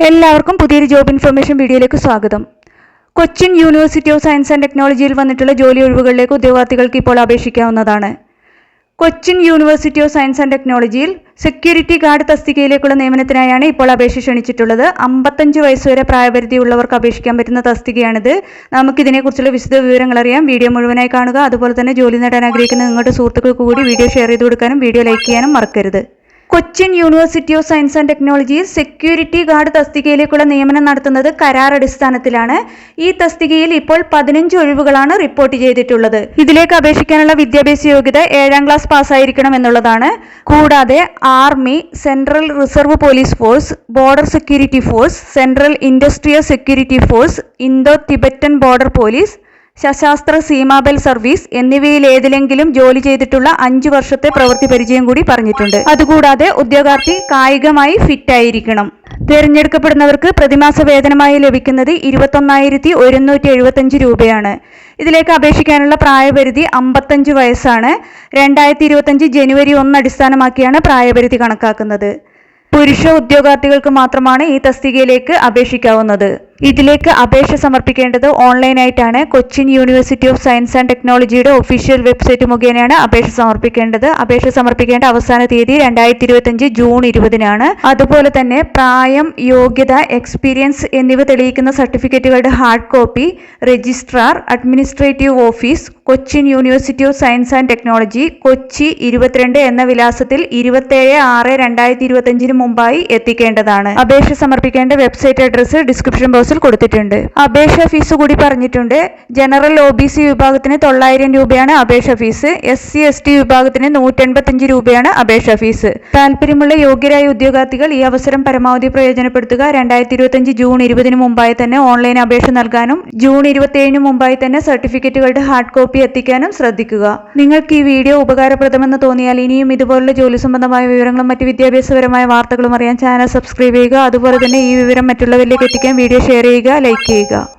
എല്ലാവർക്കും പുതിയൊരു job information വീഡിയോയിലേക്ക് സ്വാഗതം. Cochin university of science and ടെക്നോളജിയിൽ വന്നിട്ടുള്ള ജോലി ഒഴിവുകളിലേക്ക് ഉദ്യോഗാർത്ഥികൾക്ക് ഇപ്പോൾ അപേക്ഷിക്കാവുന്നതാണ്. Cochin university of science and ടെക്നോളജിയിൽ സെക്യൂരിറ്റി ഗാർഡ് തസ്തികയിലേക്കുള്ള നിയമനത്തിനായാണ് ഇപ്പോൾ അപേക്ഷ ക്ഷണിച്ചിട്ടുള്ളത്. അമ്പത്തഞ്ച് വയസ്സുവരെ പ്രായപരിധി ഉള്ളവർക്ക് അപേക്ഷിക്കാൻ പറ്റുന്ന തസ്തികയാണിത്. നമുക്കിതിനെക്കുറിച്ചുള്ള വിശദ വിവരങ്ങൾ അറിയാം. വീഡിയോ മുഴുവനായി കാണുക. അതുപോലെ തന്നെ ജോലി നേടാൻ ആഗ്രഹിക്കുന്ന നിങ്ങളുടെ സുഹൃത്തുക്കൾക്ക് കൂടി വീഡിയോ ഷെയർ ചെയ്ത് കൊടുക്കാനും വീഡിയോ ലൈക്ക് ചെയ്യാനും മറക്കരുത്. Cochin university of science and ടെക്നോളജിയിൽ സെക്യൂരിറ്റി ഗാർഡ് തസ്തികയിലേക്കുള്ള നിയമനം നടത്തുന്നത് കരാർ അടിസ്ഥാനത്തിലാണ് ഈ തസ്തികയിൽ ഇപ്പോൾ പതിനഞ്ച് ഒഴിവുകളാണ് റിപ്പോർട്ട് ചെയ്തിട്ടുള്ളത്. ഇതിലേക്ക് അപേക്ഷിക്കാനുള്ള വിദ്യാഭ്യാസ യോഗ്യത ഏഴാം ക്ലാസ് പാസ്സായിരിക്കണം എന്നുള്ളതാണ്. കൂടാതെ army central reserve police force border security force central industrial security force Indo Tibetan border police Sashastra Seema Bal service എന്നിവയിൽ ഏതിലെങ്കിലും ജോലി ചെയ്തിട്ടുള്ള അഞ്ചു വർഷത്തെ പ്രവൃത്തി പരിചയം കൂടി പറഞ്ഞിട്ടുണ്ട്. അതുകൂടാതെ ഉദ്യോഗാർത്ഥി കായികമായി ഫിറ്റ് ആയിരിക്കണം തിരഞ്ഞെടുക്കപ്പെടുന്നവർക്ക് പ്രതിമാസ വേതനമായി ലഭിക്കുന്നത് ഇരുപത്തൊന്നായിരത്തി ഒരുന്നൂറ്റി എഴുപത്തഞ്ച് രൂപയാണ്. ഇതിലേക്ക് അപേക്ഷിക്കാനുള്ള പ്രായപരിധി അമ്പത്തഞ്ച് വയസ്സാണ്. രണ്ടായിരത്തി ഇരുപത്തഞ്ച് ജനുവരി ഒന്ന് അടിസ്ഥാനമാക്കിയാണ് പ്രായപരിധി കണക്കാക്കുന്നത്. പുരുഷ ഉദ്യോഗാർത്ഥികൾക്ക് മാത്രമാണ് ഈ തസ്തികയിലേക്ക് അപേക്ഷിക്കാവുന്നത്. ഇതിലേക്ക് അപേക്ഷ സമർപ്പിക്കേണ്ടത് ഓൺലൈനായിട്ടാണ്. Cochin university of science and ടെക്നോളജിയുടെ ഒഫീഷ്യൽ വെബ്സൈറ്റ് മുഖേനയാണ് അപേക്ഷ സമർപ്പിക്കേണ്ടത്. അപേക്ഷ സമർപ്പിക്കേണ്ട അവസാന തീയതി രണ്ടായിരത്തി ഇരുപത്തിയഞ്ച് ജൂൺ ഇരുപതിനാണ്. അതുപോലെ തന്നെ പ്രായം യോഗ്യത എക്സ്പീരിയൻസ് എന്നിവ തെളിയിക്കുന്ന സർട്ടിഫിക്കറ്റുകളുടെ hard copy registrar administrative office Cochin university of science and technology Kochi ഇരുപത്തിരണ്ട് എന്ന വിലാസത്തിൽ ഇരുപത്തേഴ് ആറ് രണ്ടായിരത്തി ഇരുപത്തിയഞ്ചിന് മുമ്പായി എത്തിക്കേണ്ടതാണ്. അപേക്ഷ സമർപ്പിക്കേണ്ട വെബ്സൈറ്റ് അഡ്രസ്സ് ഡിസ്ക്രിപ്ഷൻ ബോക്സിൽ കൊടുത്തിട്ടുണ്ട്. അപേക്ഷ ഫീസ് കൂടി പറഞ്ഞിട്ടുണ്ട്. ജനറൽ ഒ ബി സി വിഭാഗത്തിന് തൊള്ളായിരം രൂപയാണ് അപേക്ഷ fees. S C S T വിഭാഗത്തിന് നൂറ്റൻപത്തഞ്ച് രൂപയാണ് അപേക്ഷ ഫീസ്. താല്പര്യമുള്ള യോഗ്യരായ ഉദ്യോഗാർത്ഥികൾ ഈ അവസരം പരമാവധി പ്രയോജനപ്പെടുത്തുക. രണ്ടായിരത്തി ഇരുപത്തഞ്ച് ജൂൺ ഇരുപതിന് മുമ്പായി തന്നെ ഓൺലൈൻ അപേക്ഷ നൽകാനും ജൂൺ ഇരുപത്തിയേഴിന് മുമ്പായി തന്നെ സർട്ടിഫിക്കറ്റുകളുടെ ഹാർഡ് കോപ്പി എത്തിക്കാനും ശ്രദ്ധിക്കുക. നിങ്ങൾക്ക് ഈ വീഡിയോ ഉപകാരപ്രദമെന്ന് തോന്നിയാൽ ഇനിയും ഇതുപോലുള്ള ജോലി സംബന്ധമായ വിവരങ്ങളും മറ്റ് വിദ്യാഭ്യാസപരമായ വാർത്തകളും അറിയാൻ ചാനൽ സബ്സ്ക്രൈബ് ചെയ്യുക. അതുപോലെ തന്നെ ഈ വിവരം മറ്റുള്ളവരിലേക്ക് എത്തിക്കാൻ വീഡിയോ ഷെയർ ചെയ്യുക ലൈക്ക് ചെയ്യുക.